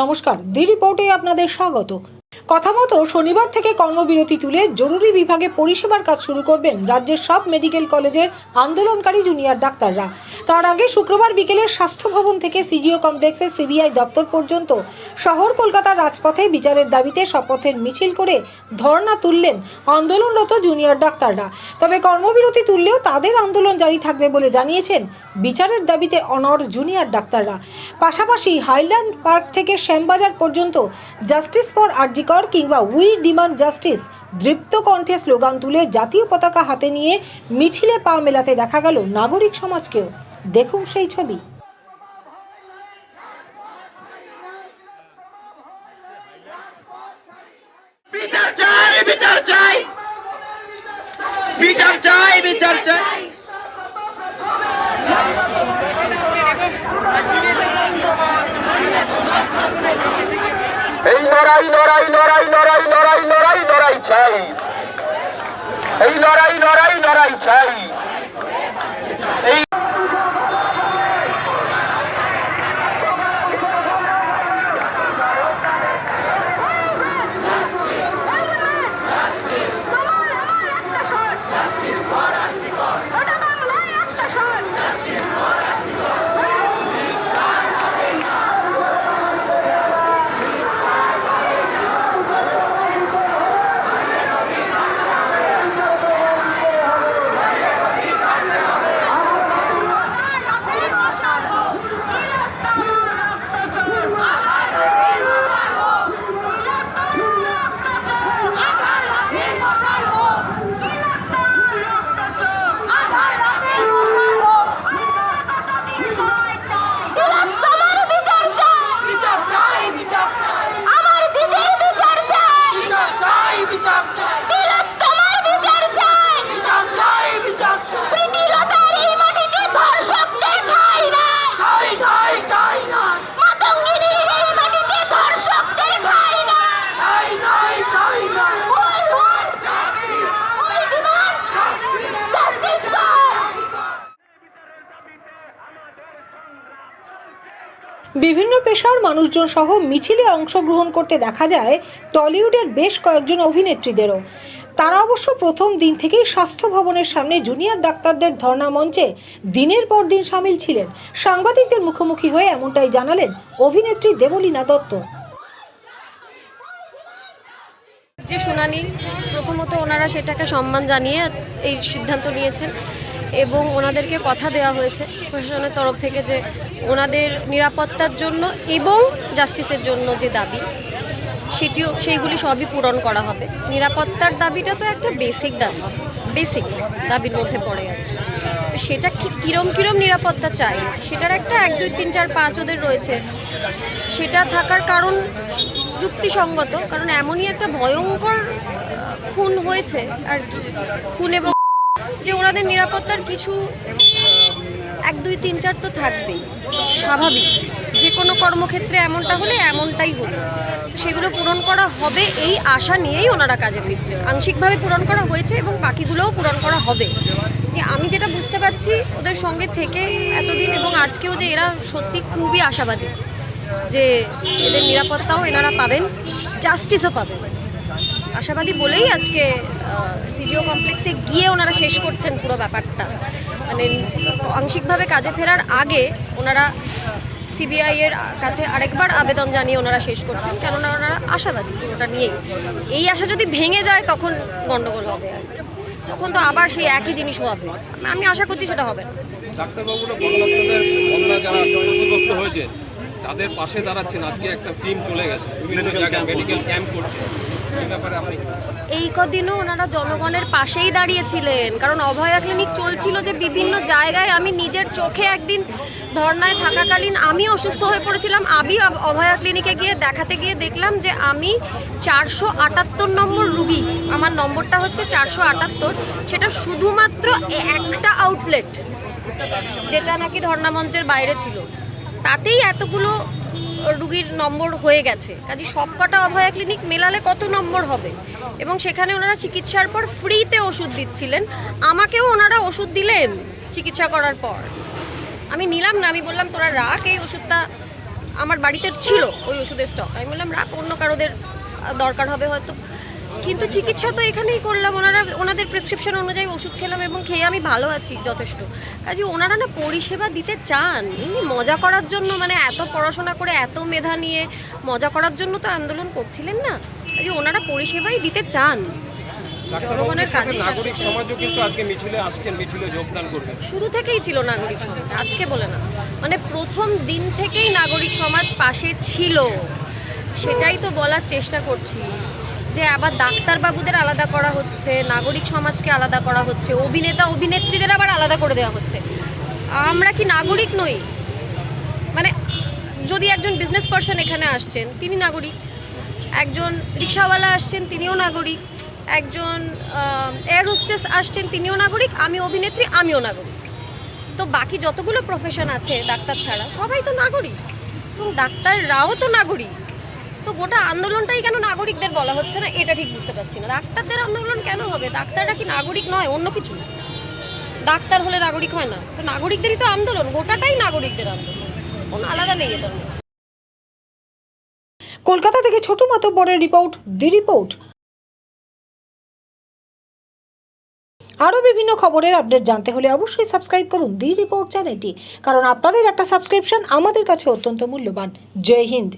নমস্কার দি রিপোর্টে আপনাদের স্বাগত। কথা মতো শনিবার থেকে কর্মবিরতি তুলে জরুরি বিভাগে পরিষেবার কাজ শুরু করবেন রাজ্যের সব মেডিকেল কলেজের আন্দোলনকারী জুনিয়র ডাক্তাররা। তার আগে শুক্রবার বিকেলে স্বাস্থ্য ভবন থেকে সিজিও কমপ্লেক্সের সিবিআই দপ্তর পর্যন্ত শহর কলকাতার রাজপথে বিচারের দাবিতে শপথের মিছিল করে ধর্ণা তুললেন আন্দোলনরত জুনিয়র ডাক্তাররা। তবে কর্মবিরতি তুললেও তাদের আন্দোলন জারি থাকবে বলে জানিয়েছেন বিচারের দাবিতে অনর জুনিয়র ডাক্তাররা। পাশাপাশি হাইল্যান্ড পার্ক থেকে শ্যামবাজার পর্যন্ত জাস্টিস ফর আরজিকর কিংবা উই ডিমান্ড জাস্টিস দৃপ্ত কণ্ঠে স্লোগান তুলে জাতীয় পতাকা হাতে নিয়ে মিছিলে পা মেলাতে দেখা গেল নাগরিক সমাজকেও। দেখুন সেই ছবি। বিচার চাই বিচার চাই। বিচার চাই বিচার চাই। এই লড়াই লড়াই লড়াই লড়াই লড়াই লড়াই লড়াই চাই। এই লড়াই লড়াই লড়াই চাই এই বিচার চাই বিচার চাই আমার দিদির বিচার চাই বিচার চাই বিচার চাই তোমার বিচার চাই বিচার চাই বিচার চাই প্রীতিলতার এই মাটিতে ধর্ষকদের ঠাই না ঠাই ঠাই ঠাই না মাতঙ্গিনীর এই মাটিতে ধর্ষকদের ঠাই না ঠাই নাই ঠাই না We want justice. We demand justice. Justice for বিভিন্ন পেশার মানুষজন সহ মিছিলে অংশগ্রহণ করতে দেখা যায় টলিউডের বেশ কয়েকজন অভিনেত্রীদেরও। তারা অবশ্য প্রথম দিন থেকেই স্বাস্থ্য ভবনের সামনে জুনিয়র ডাক্তারদের ধর্ণা মঞ্চে দিনের পর দিন সামিল ছিলেন। সাংবাদিকদের মুখোমুখি হয়ে এমনটাই জানালেন অভিনেত্রী দেবলীনা দত্ত। যে শুনানি, প্রথমত ওনারা সেটাকে সম্মান জানিয়ে এই সিদ্ধান্ত নিয়েছেন। এবং ওনাদেরকে কথা দেওয়া হয়েছে প্রশাসনের তরফ থেকে যে ওনাদের নিরাপত্তার জন্য এবং জাস্টিসের জন্য যে দাবি, সেটিও, সেইগুলি সবই পূরণ করা হবে। নিরাপত্তার দাবিটা তো একটা বেসিক দাবি বেসিক দাবির মধ্যে পড়ে আর কি। সেটা কিরম কিরম নিরাপত্তা চাই? সেটার একটা এক, দুই, তিন, চার, পাঁচ ওদের রয়েছে। সেটা থাকার কারণ যুক্তিসঙ্গত, কারণ এমনই একটা ভয়ঙ্কর খুন হয়েছে আর কি। খুন এবং যে ওনাদের নিরাপত্তার কিছু এক, দুই, তিন, চার তো থাকবেই। স্বাভাবিক। যে কোনো কর্মক্ষেত্রে এমনটা হলে এমনটাই হতো। সেগুলো পূরণ করা হবে এই আশা নিয়েই ওনারা কাজে ফিরছেন। আংশিকভাবে পূরণ করা হয়েছে এবং বাকিগুলোও পূরণ করা হবে। আমি যেটা বুঝতে পারছি, ওদের সঙ্গে থেকে এতদিন এবং আজকেও যে এরা সত্যি খুবই আশাবাদী যে এদের নিরাপত্তাও এনারা পাবেন, জাস্টিসও পাবেন। আশাবাদী বলেই আজকে সিজিও কমপ্লেক্সে গিয়ে ওনারা শেষ করছেন পুরো ব্যাপারটা। মানে আংশিকভাবে কাজে ফেরার আগে ওনারা সিবিআই এর কাছে আরেকবার আবেদন জানিয়ে ওনারা শেষ করছেন, কেননা ওনারা আশাবাদী পুরোটা নিয়েই। এই আশা যদি ভেঙে যায়, তখন গন্ডগোল হবে। তখন তো আবার সেই একই জিনিস হবে। আমি আশা করছি সেটা হবে না। হয়েছে, তাদের পাশে দাঁড়াচ্ছেন। আজকে একটা টিম চলে গেছে। বিভিন্ন জায়গায় মেডিকেল ক্যাম্প করছে। এই কদিনও ওনারা জনগণের পাশেই দাঁড়িয়েছিলেন। কারণ অভয়া ক্লিনিক চলছিল যে বিভিন্ন জায়গায় আমি নিজের চোখে একদিন ধর্নায় থাকাকালীন আমি অসুস্থ হয়ে পড়েছিলাম। আমি অভয়া ক্লিনিকে গিয়ে দেখাতে গিয়ে দেখলাম যে আমি চারশো আটাত্তর নম্বর রুগী। আমার নম্বরটা হচ্ছে চারশো আটাত্তর। সেটা শুধুমাত্র একটা আউটলেট যেটা নাকি ধর্না মঞ্চের বাইরে ছিল। তাতেই এতগুলো রুগীর নম্বর হয়ে গেছে। কাজে সবকটা অভয়া ক্লিনিক মেলালে কত নম্বর হবে? এবং সেখানে ওনারা চিকিৎসার পর ফ্রিতে ওষুধ দিচ্ছিলেন। আমাকেও ওনারা ওষুধ দিলেন চিকিৎসা করার পর। আমি নিলাম না, আমি বললাম, তোরা রাখ, এই ওষুধটা আমার বাড়িতে ছিল, ওই ওষুধের স্টক আমি বললাম, রাখ, অন্য কারোদের দরকার হবে হয়তো। কিন্তু চিকিৎসা তো এখানেই করলাম। ওনারা ওনাদের প্রেসক্রিপশন অনুযায়ী ওষুধ খেলাম এবং খেয়ে আমি ভালো আছি যথেষ্ট। কাজে ওনারা না পরিষেবা দিতে চান। এমনি মজা করার জন্য মানে এত পড়াশোনা করে এত মেধা নিয়ে মজা করার জন্য তো আন্দোলন করছিলেন না। কাজে ওনারা পরিষেবাই দিতে চান। জনগণের নাগরিক সমাজও কিন্তু আজকে মিছিলে আসছেন মিছিলে যোগদান করবেন। শুরু থেকেই ছিল নাগরিক সমাজ আজকে বলে না। মানে প্রথম দিন থেকেই নাগরিক সমাজ পাশে ছিল। সেটাই তো বলার চেষ্টা করছি। যে আবার ডাক্তারবাবুদের আলাদা করা হচ্ছে, নাগরিক সমাজকে আলাদা করা হচ্ছে, অভিনেতা, অভিনেত্রীদের আবার আলাদা করে দেওয়া হচ্ছে। আমরা কি নাগরিক নই? মানে যদি একজন বিজনেস পার্সন এখানে আসছেন, তিনি নাগরিক। একজন রিক্সাওয়ালা আসছেন, তিনিও নাগরিক। একজন এয়ার হোস্টেস আসছেন, তিনিও নাগরিক। আমি অভিনেত্রী, আমিও নাগরিক। তো বাকি যতগুলো প্রফেশন আছে ডাক্তার ছাড়া, সবাই তো নাগরিক। এবং ডাক্তাররাও তো নাগরিক। তো গোটা আন্দোলনটাই কেন নাগরিকদের বলা হচ্ছে না? এটা ঠিক বুঝতে পারছি না। ডাক্তারদের আন্দোলন কেন হবে? ডাক্তাররা কি নাগরিক নয়, অন্য কিছু? ডাক্তার হলে নাগরিক হয় না। তো নাগরিকদেরই তো আন্দোলন, গোটাটাই নাগরিকদের আন্দোলন। কোনো আলাদা নেই এটার কলকাতা থেকে ছোট মতো বড় রিপোর্ট, দি রিপোর্ট। আরও বিভিন্ন খবরের আপডেট জানতে হলে অবশ্যই সাবস্ক্রাইব করুন দি রিপোর্ট চ্যানেলটি, কারণ আপনাদের একটা সাবস্ক্রিপশন আমাদের কাছে অত্যন্ত মূল্যবান। জয় হিন্দ।